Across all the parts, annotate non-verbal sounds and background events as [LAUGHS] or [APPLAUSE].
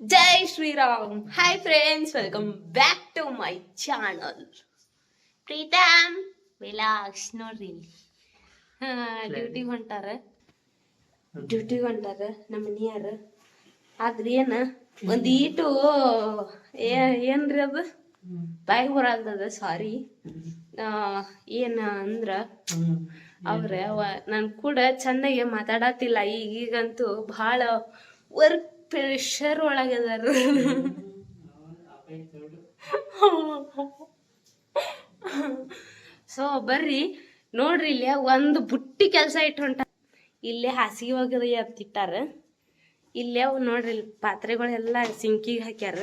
Jai Shriram. Hi friends welcome back to my channel Preetham Vilas ನೋಡ್ರಿ. Duty ಡ್ಯೂಟಿಗೆ ಹೊಂಟಾರ? Duty ಹೊಂಟಾರ ನಮ್ಮ ಮನಿಯಾರ. ಆದ್ರೆ ಏನ ಒಂದ್ ಈಟು ಏ- ಏನ್ರಿ ಅದು? ಬಾಯಿಗೆ ಬರಲ್ದದ ಸಾರಿ ಏನ ಅಂದ್ರ ಅವ್ರ ನನ್ ಕೂಡ ಚಂದಾಗೆ ಮಾತಾಡತಿಲ್ಲ ಈಗೀಗಂತೂ ಬಹಳ ವರ್ಕ್ ಪ್ರೆಷರ್ ಒಳಗದಾರ. ಸೊ ಬರ್ರಿ. ನೋಡ್ರಿ ಇಲ್ಲಿ ಒಂದು ಬುಟ್ಟಿ ಕೆಲಸ ಇಟ್ಟು ಇಲ್ಲೇ ಹಾಸಿಗೆ ಎತ್ತಿಟ್ಟಾರ ಇಲ್ಲೇ ಅವು ನೋಡ್ರಿ ಇಲ್ಲಿ ಪಾತ್ರೆಗಳೆಲ್ಲ ಸಿಂಕಿಗೆ ಹಾಕ್ಯಾರ.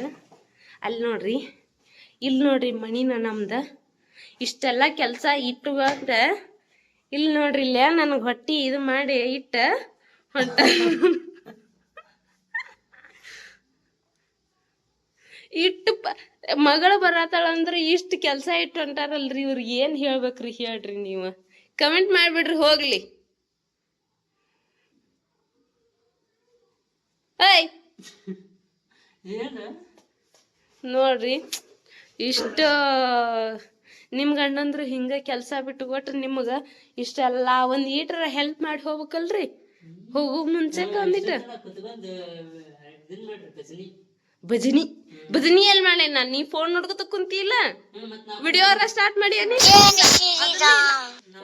ಅಲ್ಲಿ ನೋಡ್ರಿ. ಇಲ್ಲಿ ನೋಡ್ರಿ ಮಣಿನ ನಮ್ದು. ಇಷ್ಟೆಲ್ಲ ಕೆಲಸ ಇಟ್ಟುಕೊಂಡ ಇಲ್ಲಿ ನೋಡ್ರಿ ಇಲ್ಲೇ ನನಗೆ ಹೊಟ್ಟಿ ಇದು ಮಾಡಿ ಇಟ್ಟ ಹೊಂಟ. ಇಟ್ಟು ಮಗಳು ಬರತ್ತಾಳ ಅಂದ್ರೆ ಇಷ್ಟು ಕೆಲಸ ಇಟ್ಟು ಹೊಂಟಾರಲ್ರಿ ಇವ್ರಿಗೆ ಏನು ಹೇಳ್ಬೇಕ್ರಿ ಹೇಳ್ರಿ ನೀವು. ಕಮೆಂಟ್ ಮಾಡಿಬಿಡ್ರಿ ಹೋಗ್ಲಿ. ಏಯ್! ನೋಡ್ರಿ ಇಷ್ಟು ನಿಮ್ ಗಂಡಂದ್ರು ಹಿಂಗ ಕೆಲಸ ಬಿಟ್ಟು ಕೊಟ್ರೆ ನಿಮಗೆ ಇಷ್ಟೆಲ್ಲ ಒಂದು ಈಟರ ಹೆಲ್ಪ್ ಮಾಡಿ ಹೋಗ್ಬೇಕಲ್ರಿ? ಹೋಗು ಮುಂಚೆ ಒಂದಿಟ್ಟು. ಭಜನಿ ಭಜನಿ ಮಾಡಿ ನಾನು? ನೀ ಫೋನ್ ನೋಡ್ಕೊತ ಕುಂತಿಲ್ಲ ವಿಡಿಯೋ ಸ್ಟಾರ್ಟ್ ಮಾಡಿ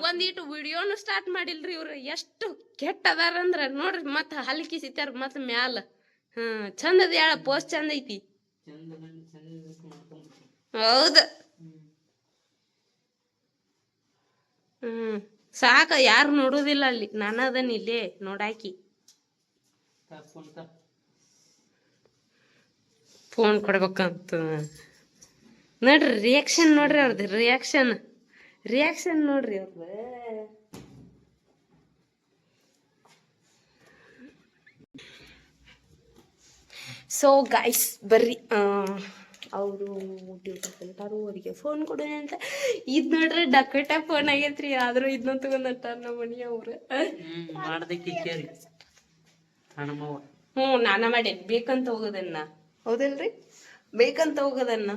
ಒಂದೀಟು ವಿಡಿಯೋನು ಸ್ಟಾರ್ಟ್ ಮಾಡಿಲ್ರಿ ಇವ್ರು. ಎಷ್ಟು ಕೆಟ್ಟ ಅದಾರ ಅಂದ್ರ ನೋಡ್ರಿ, ಮತ್ತ ಹಲ್ಕಿ ಸಿತಾರ ಮತ್ತ ಮ್ಯಾಲ. ಹ್ಮ್ ಚಂದ ಅದ ಹೇಳ ಪೋಸ್ಟ್ ಚಂದ ಐತಿ? ಹೌದ. ಹ್ಮ್, ಸಾಕ ಯಾರು ನೋಡುದಿಲ್ಲ ಅಲ್ಲಿ. ನಾನು ಅದನ್ ಇಲ್ಲೇ ನೋಡಾಕಿ. ಫೋನ್ ಕೊಡ್ಬೇಕಂತ. ನೋಡ್ರಿ ರಿಯಾಕ್ಷನ್ ನೋಡ್ರಿ ಅವ್ರದ್ದು ರಿಯಾಕ್ಷನ್ ರಿಯಾಕ್ಷನ್ ನೋಡ್ರಿ ಅವ್ರದ್ದು ಸೊ ಗಾಯ್ಸ್ ಬರ್ರಿ. ಅವರು ಡ್ಯೂಟಿ ಹೊಂಟಾರು ಅವರಿಗೆ ಫೋನ್ ಕೊಡೋಣ ಅಂತ. ಇದ್ ನೋಡ್ರಿ ಡಕಟ ಫೋನ್ ಆಗೈತ್ರಿ. ಆದ್ರೂ ಇದನ್ನ ತಗೊಂಡಂಟಾರ ನಮ್ಮ ಮನಿ ಅವ್ರು ಹ್ಞೂ ನಾನ ಮಾಡೇನಿ. ಬೇಕಂತ ಹೋಗೋದನ್ನ. ಹೌದಲ್ರಿ ಬೇಕಂತ ಹೋಗೋದನ್ನ.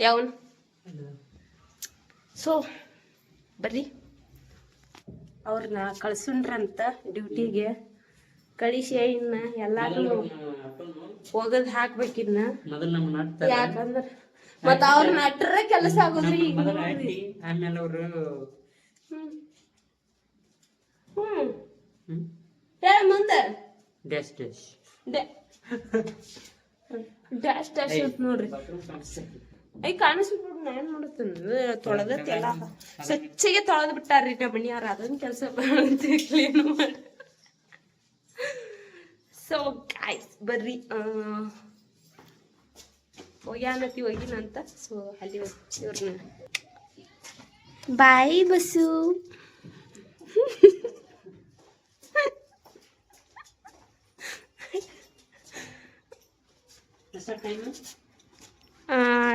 ಯಾವನ್? ಸೊ ಬರ್ರಿ. ಅವ್ರನ್ನ ಕಳ್ಸುಂಡ್ರಂತ ಡ್ಯೂಟಿಗೆ. ಕಳಿಸಿ ಇನ್ನ ಎಲ್ಲಾರು ಹೋಗದ್ ಹಾಕ್ಬೇಕಿನ್ನ ಮೊದಲು ನಮ್ಮ ನಡ್ತಾರೆ ಯಾಕಂದ್ರ ಮತ್ತ ಅವ್ರನ್ನ ಅಟ್ರ ಕೆಲಸ ಆಗೋದ್ರಿ ಈಗ ಆಮೇಲೆ ಅವರು ಹೇಳ ಮುಂದ? ಡ್ಯಾಶ್ ಡ್ಯಾಶ್ ಡ್ಯಾಶ್ ಡ್ಯಾಶ್ ನೋಡ್ರಿ. ಐ ಕಾಣಿಸ್ಬಿಟ್ಟು ನಾ ಏನ್ ಮಾಡುತ್ತಂದ್ರೆ ಸ್ವಚ್ಛಗೆ ತೊಳೆದ್ ಬಿಟ್ಟಾರ್ರಿ ನಮ್ಮ ಮನಿಯಾರ ಅದೊಂದು ಕೆಲಸ ಕ್ಲೀನ್ ಮಾಡಿ. ಸೊ ಗಾಯ್ಸ್ ಬರ್ರಿ. ಹೋಗ್ಯಾನತಿ ಹೋಗಿನಂತ ಸೊ ಅಲ್ಲಿ ಬಾಯ್ ಬಸ್ಸು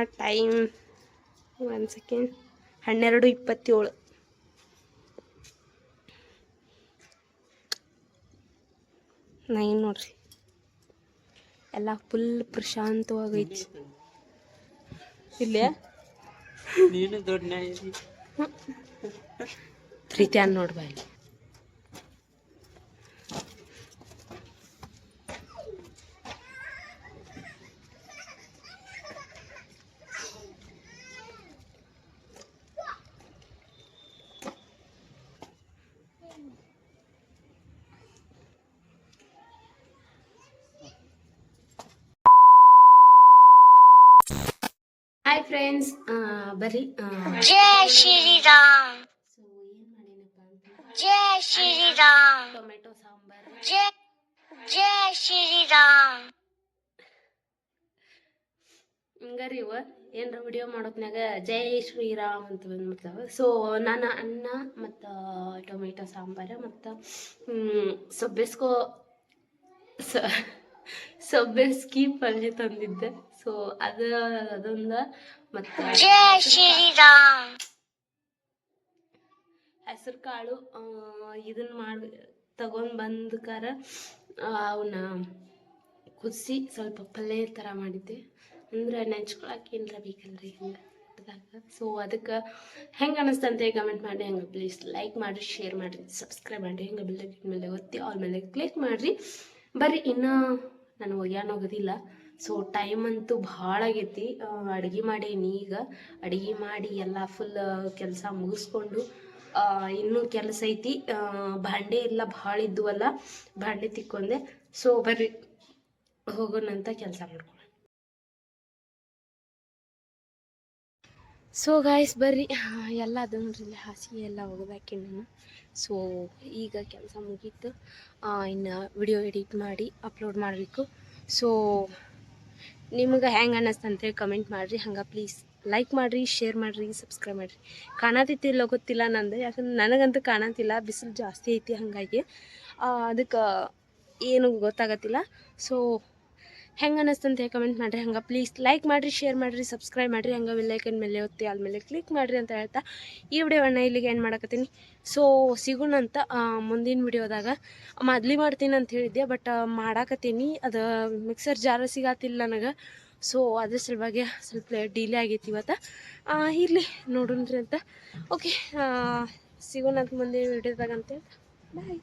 ಟೈಮ್? One second. ಹನ್ನೆರಡು ಇಪ್ಪತ್ತೇಳು. ನೈನ್ ನೋಡ್ರಿ. ಎಲ್ಲ ಫುಲ್ ಪ್ರಶಾಂತವಾಗೈತಿ. ಇಲ್ಲೇ? ನೀನು ದೊಡ್ಡ ನ್ಯಾಯ ಪ್ರೀತಿಯನ್ ಫ್ರೆಂಡ್ಸ್ ಬರ್ರಿ ಜಯ ಶ್ರೀರಾಮ್. ಸೊ ಜಯ ಶ್ರೀರಾಮ್. ಟೊಮೆಟೊ ಸಾಂಬಾರ್. ಜಯ ಜಯ ಶ್ರೀರಾಮ್. ಹಿಂಗಾರಿ ಇವ ಏನ್ರ ವಿಡಿಯೋ ಮಾಡೋತ್ನಾಗ ಜೈ ಶ್ರೀರಾಮ್ ಅಂತ ಬಂದ್ಬಿಡ್ತಾವ. ಸೊ ನಾನು ಅನ್ನ ಮತ್ತು ಟೊಮೆಟೊ ಸಾಂಬಾರು ಮತ್ತು ಸೊ ಬೆಸ್ಕೋ ಸ ಸಬ್ಬೆಸ್ಕಿ ಪಲ್ಯ ತಂದಿದ್ದೆ. ಸೊ ಅದ ಅದೊಂದ ಮತ್ತೆ ಹೆಸರು ಕಾಳು ಇದನ್ನ ಮಾಡಿ ತಗೊಂಡ್ ಬಂದಕಾರ ಅವನ್ನ ಕುದಿಸಿ ಸ್ವಲ್ಪ ಪಲ್ಯ ತರ ಮಾಡಿದ್ದೆ. ಅಂದ್ರೆ ನೆಂಚ್ಕೊಳಕ್ಕೆ ಏನರ ಬೇಕಲ್ರಿ ಹಿಂಗ ಸೊ ಅದಕ್ಕೆ ಹೆಂಗೆ ಅನಿಸ್ತಂತೆ ಕಮೆಂಟ್ ಮಾಡಿ ಹಂಗೆ ಪ್ಲೀಸ್ ಲೈಕ್ ಮಾಡಿರಿ ಶೇರ್ ಮಾಡಿರಿ ಸಬ್ಸ್ಕ್ರೈಬ್ ಮಾಡಿರಿ. ಹೆಂಗೆ ಬೆಲ್ಲೈಕನ್ ಮೇಲೆ ಒತ್ತಿ ಅವ್ರ ಮೇಲೆ ಕ್ಲಿಕ್ ಮಾಡಿರಿ. ಬರ್ರಿ ಇನ್ನೂ ನಾನು ಒಯ್ಯಾನ ಹೋಗೋದಿಲ್ಲ ಸೊ ಟೈಮ್ ಅಂತೂ ಭಾಳ ಆಗೈತಿ. ಅಡುಗೆ ಮಾಡೇನಿ ಈಗ. ಅಡುಗೆ ಮಾಡಿ ಎಲ್ಲ ಫುಲ್ ಕೆಲಸ ಮುಗಿಸ್ಕೊಂಡು ಇನ್ನೂ ಕೆಲಸ ಐತಿ. ಭಾಂಡೆ ಎಲ್ಲ ಭಾಳ ಇದ್ವಲ್ಲ, ಭಾಂಡೆ ತಿಕ್ಕೊಂಡೆ. ಸೊ ಬರ್ರಿ, ಹೋಗೋಣಂತ ಕೆಲಸ ಮಾಡ್ಕೊಳ್ಳೋಣ ಸೊ ಗಾಯ್ಸ್ ಬರ್ರಿ. [LAUGHS] ಎಲ್ಲ ಅದು ನೋಡ್ರಿ ಹಾಸಿಗೆ ಎಲ್ಲ ಒಗೆದಾಕಿ ನಾನು. ಸೊ ಈಗ ಕೆಲಸ ಮುಗೀತು. ಇನ್ನು ವಿಡಿಯೋ ಎಡಿಟ್ ಮಾಡಿ ಅಪ್ಲೋಡ್ ಮಾಡಬೇಕು. ಸೊ ನಿಮ್ಗೆ ಹೆಂಗೆ ಅನ್ನಿಸ್ತಂತೇಳಿ ಕಮೆಂಟ್ ಮಾಡಿರಿ. ಹಂಗೆ ಪ್ಲೀಸ್ ಲೈಕ್ ಮಾಡಿರಿ ಶೇರ್ ಮಾಡಿರಿ ಸಬ್ಸ್ಕ್ರೈಬ್ ಮಾಡಿರಿ. ಕಾಣತಿತ್ತಿಲ್ಲ ಗೊತ್ತಿಲ್ಲ ನಂದು. ಯಾಕಂದ್ರೆ ನನಗಂತೂ ಕಾಣತಿಲ್ಲ. ಬಿಸಿಲು ಜಾಸ್ತಿ ಐತಿ ಹಾಗಾಗಿ. ಅದಕ್ಕೆ ಏನು ಗೊತ್ತಾಗತ್ತಿಲ್ಲ. ಸೊ ಹೆಂಗೆ ಅನ್ನಿಸ್ತಂತ ಕಮೆಂಟ್ ಮಾಡಿರಿ, ಹಂಗೆ ಪ್ಲೀಸ್ ಲೈಕ್ ಮಾಡಿರಿ ಶೇರ್ ಮಾಡಿರಿ ಸಬ್ಸ್ಕ್ರೈಬ್ ಮಾಡಿರಿ, ಹಂಗೆ ವಿಲ್ಲೈಕನ್ ಮೇಲೆ ಒತ್ತಿ ಆಮೇಲೆ ಕ್ಲಿಕ್ ಮಾಡಿರಿ ಅಂತ ಹೇಳ್ತಾ ಈ ವಿಡಿಯೋವನ್ನು ಇಲ್ಲಿಗೆ ಏನು ಮಾಡಕತ್ತೀನಿ. ಸೊ ಸಿಗೋಣಂತ ಮುಂದಿನ ವಿಡಿಯೋದಾಗ ಮೊದ್ಲಿ ಮಾಡ್ತೀನಿ ಅಂತ ಹೇಳಿದ್ದೆ ಬಟ್ ಮಾಡಾಕತ್ತೀನಿ. ಅದು ಮಿಕ್ಸರ್ ಜಾರ ಸಿಗತ್ತಿಲ್ಲ ನನಗೆ. ಸೊ ಅದ್ರ ಸಲುವಾಗಿ ಸ್ವಲ್ಪ ಡಿಲೇ ಆಗೈತಿ ಇವತ್ತು. ಇರಲಿ, ನೋಡೋಣ್ರಿ ಅಂತ. ಓಕೆ ಸಿಗೋಣಂತ ಮುಂದಿನ ವಿಡಿಯೋದಾಗ ಅಂತ ಬಾಯ್